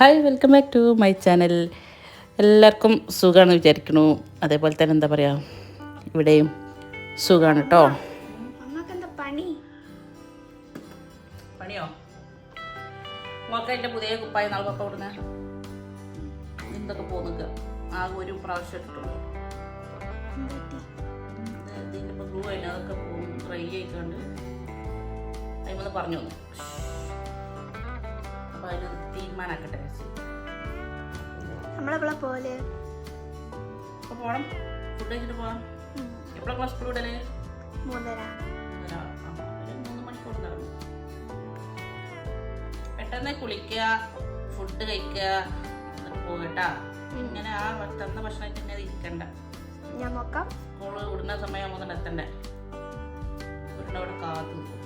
Hi welcome back to my channel. എല്ലാവർക്കും സുഖമാണെന്ന് വിചാരിക്കണു അതേപോലെ തന്നെ എന്താ പറയുക ഇവിടെയും സുഖമാണ് കേട്ടോ പണി? പണിയോ? മോൾക്ക് എന്റെ പുതിയ കുപ്പായ നാളൊക്കെ ഇവിടുന്ന് എന്തൊക്കെ പോകുന്നത് ആകെ ഒരു പ്രാവശ്യം ഇട്ടുള്ളൂ ഇതിന്റെ ഗ്ലൂ അതൊക്കെ പോകും ഡ്രൈ ആയിക്കാണ്ട്. അതിമൊന്ന് പറഞ്ഞു തന്നു അപ്പോൾ അതിന് തീരുമാനാക്കട്ടെ നമ്മളെപ്പോഴാ പോലെ അപ്പോൾ പോകണം ഫുഡ് കഴിച്ചിട്ട് പോകാം എപ്പോഴാണ് ക്ലാസ് വിടൽ? മൂന്നര. മൂന്ന് മണിക്കൂർ പെട്ടെന്ന് കുളിക്കുക ഫുഡ് കഴിക്കുക പോകട്ടാ. ഇങ്ങനെ ആ തന്ന ഭക്ഷണം തന്നെ ഇരിക്കണ്ട. ഞാൻ നോക്കാം. സ്കൂൾ വിടുന്ന സമയം തന്നെ എത്തണ്ടേ വീടിന്റെ അവിടെ കാത്തു നിൽക്കും.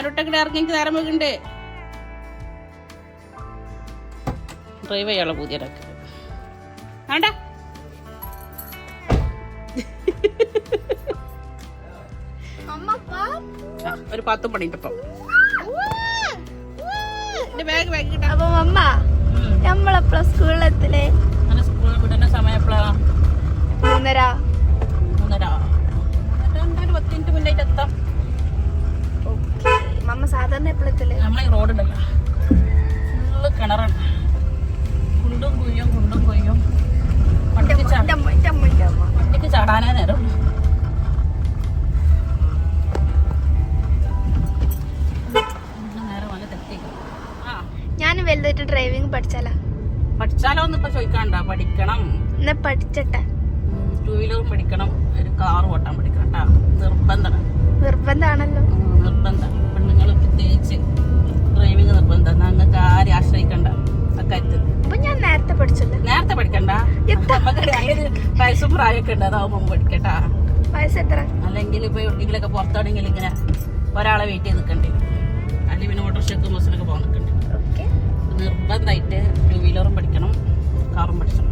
ഷാരുട്ടൊക്കെ ഇറങ്ങി എനിക്ക് നേരം വെക്കുന്നുണ്ട് ഡ്രൈവ് ചെയ്യാനുള്ള പുതിയതൊക്കെ. വേണ്ട. അമ്മ ആ, ഒരു പത്ത് എന്റെ ബാഗ് ബാഗ് കിട്ടാം അപ്പൊ അമ്മ നമ്മളെപ്പോഴാ സ്കൂളിലെത്തില്ലേ സ്കൂളിൽ വിടുന്ന സമയം എപ്പോഴാണ് മൂന്നര. മൂന്നര. പത്ത് മിനിറ്റ് മുന്നായിട്ട് എത്താം. മമ്മ സാധാരണ എപ്പോഴെത്തില്ലേ നമ്മളെ ഈ റോഡ് ഉണ്ടല്ലോ ഫുള്ള് കിണറാണ്. കുണ്ടും കുയ്യും കുണ്ടും കുയ്യും വണ്ടിക്ക് ചാടാനേ നേരം. ഞാൻ വലുതായിട്ട് ഡ്രൈവിംഗ് പഠിച്ചാലാ. പഠിച്ചാലോ എന്ന് ഇപ്പൊ ചോദിക്കാണ്ട. പഠിക്കണം. എന്നാ പഠിച്ചട്ടെ. ടൂ വീലറും പഠിക്കണം. ഒരു കാർ ഓട്ടാൻ പഠിക്കണം കേട്ടാ. നിർബന്ധമാണ്. നിർബന്ധാണല്ലോ. നിർബന്ധം. നിർബന്ധം ഞങ്ങൾക്ക് ആരെ ആശ്രയിക്കണ്ട. അക്കാര്യത്തിൽ ഞാൻ നേരത്തെ പഠിച്ചല്ലോ. നേരത്തെ പഠിക്കണ്ട. എത്ര? നമുക്ക് അതിന് വയസ്സും പ്രായമൊക്കെ ഉണ്ട് അതാവുമ്പോൾ പഠിക്കട്ടാ. വയസ്സ് എത്ര അല്ലെങ്കിൽ ഇപ്പൊ എവിടെയെങ്കിലൊക്കെ പുറത്താണെങ്കിൽ ഇങ്ങനെ ഒരാളെ വെയിറ്റ് ചെയ്ത് നിൽക്കണ്ടി അല്ലെങ്കിൽ പിന്നെ ഓട്ടോറിക്ഷക്കും ബസ്സിനൊക്കെ പോകാൻ നിൽക്കണ്ടേ നിർബന്ധമായിട്ട് ടു വീലറും പഠിക്കണം കാറും പഠിക്കണം.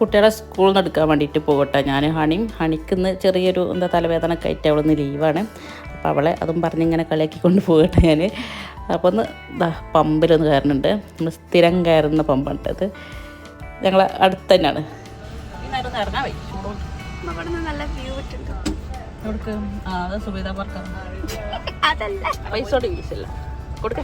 കുട്ടികളെ സ്കൂളിൽ നിന്ന് എടുക്കാൻ വേണ്ടിയിട്ട് പോകട്ടെ. ഞാൻ ഹണിയും ഹണിക്ക് ഇന്ന് ചെറിയൊരു എന്താ തലവേദന ഒക്കെ ആയിട്ട് നിന്ന് ലീവാണ് അപ്പോൾ അവളെ അതും പറഞ്ഞ് ഇങ്ങനെ കളിയാക്കി കൊണ്ട് പോകട്ടെ ഞാൻ. അപ്പോൾ ഒന്ന് പമ്പിലൊന്ന് കയറുന്നുണ്ട് നമ്മൾ സ്ഥിരം കയറുന്ന പമ്പാണ് അത് ഞങ്ങൾ അടുത്ത് തന്നെയാണ്. വീശില്ല കൊടുക്ക.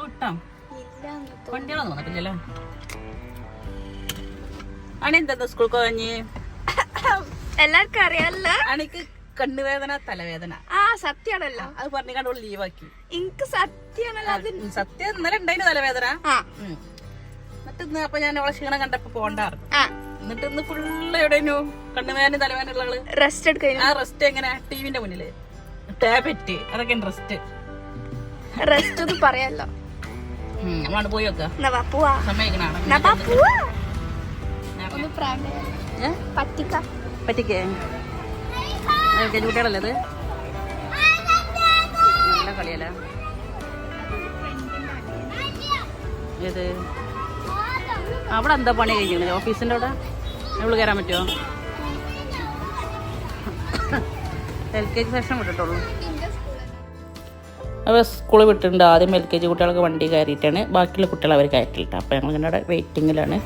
എന്ന് വണ്ടികളൊന്നും വന്നിട്ടില്ലല്ലേ? അണെന്താ സ്കൂൾ കഴിഞ്ഞ് എല്ലാവർക്കും അറിയാലോ. അണിക്ക് കണ്ണുവേദന തലവേദന. ആ സത്യാണല്ലോ. അത് പറഞ്ഞു കണ്ടോളൂ ലീവാക്കി. എനിക്ക് സത്യാണല്ലോ അത്. സത്യം ഇന്നലെ ഉണ്ടായിരുന്നു തലവേദന. എന്നിട്ട് ഇന്ന് അപ്പൊ ഞാൻ അവളെ ക്ഷീണം കണ്ടപ്പോ പോണ്ടാറ് എന്നിട്ട് ഇന്ന് ഫുള്ള് എവിടെയോ കണ്ണുവേദന തലവേദന ഉള്ള റെസ്റ്റ് എടുക്കുന്നു ആ റെസ്റ്റ് എങ്ങനെ? ടിവിന്റെ മുന്നിൽ. ടാബ്ലറ്റ്. അതൊക്കെ റെസ്റ്റ് റെസ്റ്റ് ഒന്നും പറയാലോ. നമ്മളാണ് പോയി നോക്കാം. എന്നാ പറ്റിക്ക പറ്റിക്കേ കുട്ടികളല്ലേ അത്? നല്ല കളിയല്ല? ഏത്? അവിടെ എന്താ പണി കഴിഞ്ഞത് ഓഫീസിന്റെ അവിടെ? നമ്മൾ കയറാൻ പറ്റുമോ എൽ കെ ജി സെക്ഷൻ വിട്ടിട്ടുള്ളൂ. അപ്പോൾ സ്കൂളിൽ വിട്ടിട്ടുണ്ട്. ആദ്യം എൽ കെ ജി കുട്ടികൾക്ക് വണ്ടി കയറിയിട്ടാണ്. ബാക്കിയുള്ള കുട്ടികൾ അവർ കയറ്റിലിട്ട് അപ്പോൾ ഞങ്ങൾ ഇങ്ങനെ അവിടെ വെയിറ്റിങ്ങിലാണ്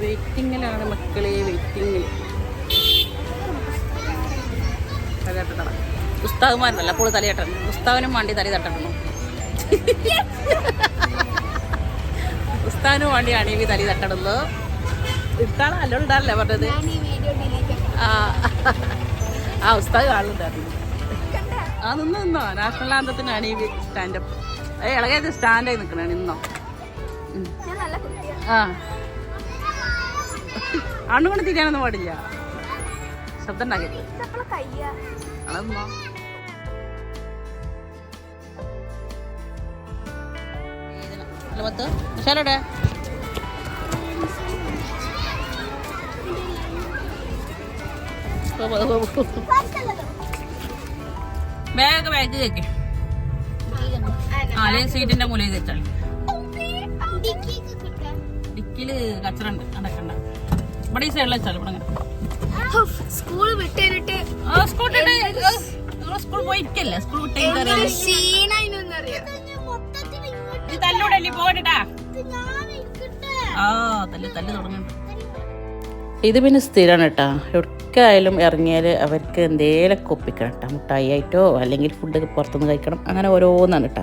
വെയിറ്റിങ്ങിലാണ് മക്കളെ വെയിറ്റിങ്ങിൽ തലയാട്ടണം ഉസ്താവുമാരല്ല അപ്പോൾ തലയാട്ടണം ഉസ്താവിനും വേണ്ടി തല തട്ടണം. ഉസ്താവിനും വേണ്ടിയാണ് ഈ തലി തട്ടണത് ഇട്ടാണ് അല്ല ഉണ്ടാവില്ല പറഞ്ഞത്? ആ. ആ ഉസ്താദ് കാണുന്നുണ്ടായിരുന്നു ആ നിന്ന് നിന്നോ. നാഷണൽ ആന്തത്തിനാണ് ഈ സ്റ്റാൻഡപ്പ് ഏ ഇളകേത് സ്റ്റാൻഡായി നിൽക്കണേ നിന്നോ. ആ. ആണ്ടുകൊണ്ട് തിരിയാനൊന്നും പാടില്ല ശബ്ദം ഉണ്ടാക്കരുത് പത്ത്. വിശാലോടെ ബാഗ് ബാഗ് കേക്ക്. ആ സീറ്റിന്റെ മൂലയിൽ വെച്ചാൽ ഡിക്കിൽ കച്ചറുണ്ട്. നടക്കണ്ട ഇവിടെ ഈ സൈഡിലെ വെച്ചാലും ഇവിടെ സ്കൂൾ വിട്ടേരിട്ട് സ്കൂൾ സ്കൂട്ടിട്ട് സ്കൂൾ വിട്ടേ തല്ലൂടല്ലേ പോകട്ടാ ആ തല്ല് തല്ല് തുടങ്ങണ്ട ഇത് പിന്നെ സ്ഥിരമാണ് കേട്ടോ. എവിടേക്കായാലും ഇറങ്ങിയാൽ അവർക്ക് എന്തേലൊക്കെ ഒപ്പിക്കണം കേട്ടോ. മുട്ടായി ആയിട്ടോ അല്ലെങ്കിൽ ഫുഡ് പുറത്തുനിന്ന് കഴിക്കണം. അങ്ങനെ ഓരോന്നാണ് കേട്ടോ.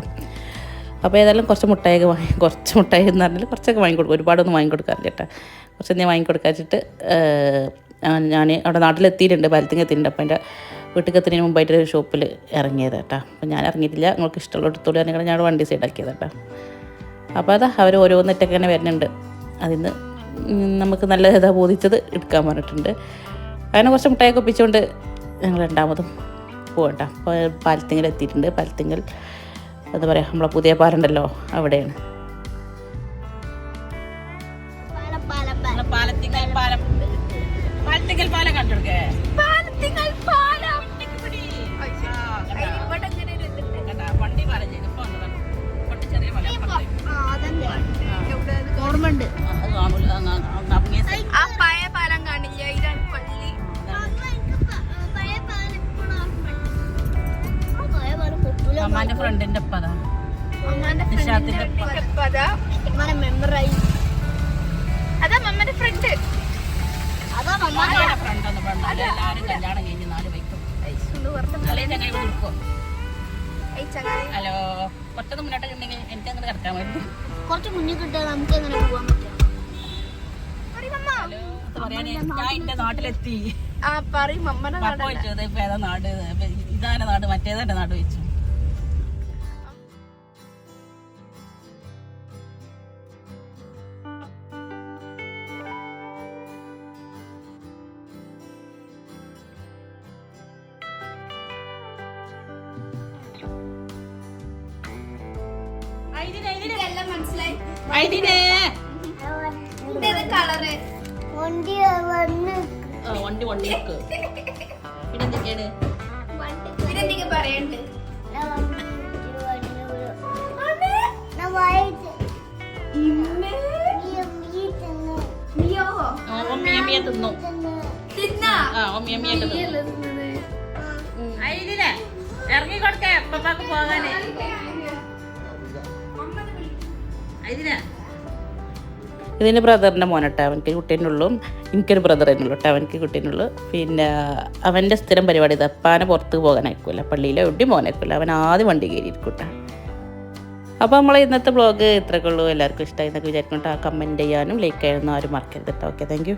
അപ്പോൾ ഏതായാലും കുറച്ച് മുട്ടായൊക്കെ വാങ്ങി കുറച്ച് മുട്ടായി എന്ന് പറഞ്ഞാൽ കുറച്ചൊക്കെ വാങ്ങിക്കൊടുക്കും ഒരുപാടൊന്നും വാങ്ങിക്കൊടുക്കാറില്ല കേട്ടോ. കുറച്ച് ഞാൻ വാങ്ങിക്കൊടുക്കാച്ചിട്ട് ഞാൻ അവിടെ നാട്ടിലെത്തിയിട്ടുണ്ട് പാലത്തിങ് എത്തിയിട്ടുണ്ട് അപ്പോൾ എന്റെ വീട്ടിൽ എത്തുന്നതിന് മുമ്പായിട്ട് ഒരു ഷോപ്പിൽ ഇറങ്ങിയത് കേട്ടോ. അപ്പോൾ ഞാൻ ഇറങ്ങിയിട്ടില്ല. നിങ്ങൾക്ക് ഇഷ്ടമുള്ള എടുത്തോളൂ പറഞ്ഞാൽ ഞാൻ വണ്ടി സൈഡാക്കിയത് കേട്ടോ. അപ്പോൾ അതാ അവർ ഓരോന്നിട്ടൊക്കെ ഇങ്ങനെ വരുന്നുണ്ട്. അതിന്ന് നമുക്ക് നല്ല ഇതാ ബോധിച്ചത് എടുക്കാൻ പറഞ്ഞിട്ടുണ്ട്. അങ്ങനെ കുറച്ച് മുട്ടായൊക്കെ ഒപ്പിച്ചുകൊണ്ട് ഞങ്ങൾ രണ്ടാമതും പോകണ്ട അപ്പോൾ പാലത്തിങ്ങൽ എത്തിയിട്ടുണ്ട്. പാലത്തിങ്കൽ എന്താ പറയുക നമ്മളെ പുതിയ പാലുണ്ടല്ലോ അവിടെയാണ്. നിഷാത്തിന്റെ അതാ മമ്മന്റെ ഫ്രണ്ട് അതാ ഒന്ന് കല്യാണം കഴിഞ്ഞ് നാല് ഹലോ മുന്നോട്ട് ഉണ്ടെങ്കിൽ എനിക്ക് അങ്ങനെ കിടക്കാൻ കുറച്ച് മുന്നിൽ കിട്ടാൻ നമുക്ക് പറ്റും? ഞാൻ എന്റെ നാട്ടിലെത്തി. ആ പറയും നാട് ഇതാണ് നാട് മറ്റേതാ നാട് വെച്ചു. വണ്ടി വണ്ടി പറയണ്ട്? ആ, ഒമ്മിയമ്മിയെ തിന്നു. തിന്നാ. ആ ഒമ്മിയമ്മിയൊക്കെ തിന്നു. ഐതിനെ ഇറങ്ങി കൊടുക്കേ അപ്പപ്പാക്ക് പോകാനേ. ഇതിന് ബ്രദറിന്റെ മോനട്ടെ അവനക്ക് കുട്ടീനുള്ളൂ എനിക്കൊരു ബ്രദർ തന്നെയുള്ളൂ കേട്ടോ അവനക്ക് കുട്ടീനുള്ളൂ പിന്നെ അവന്റെ സ്ഥിരം പരിപാടി ഇത് അപ്പാനെ പുറത്ത് പോകാനായിരിക്കില്ല പള്ളിയിലെ എവിടെയും പോകാനായിരിക്കില്ല അവൻ ആദ്യം വണ്ടി കയറിയിരിക്കൂട്ടെ. അപ്പോൾ നമ്മളെ ഇന്നത്തെ ബ്ലോഗ് ഇത്രയൊക്കെ ഉള്ളൂ. എല്ലാവർക്കും ഇഷ്ടമായി എന്നൊക്കെ വിചാരിക്കുന്നുണ്ട്. ആ കമന്റ് ചെയ്യാനും ലൈക്ക് ചെയ്യാനൊന്നും ആരും മറക്കരുത് കേട്ടോ. Okay thank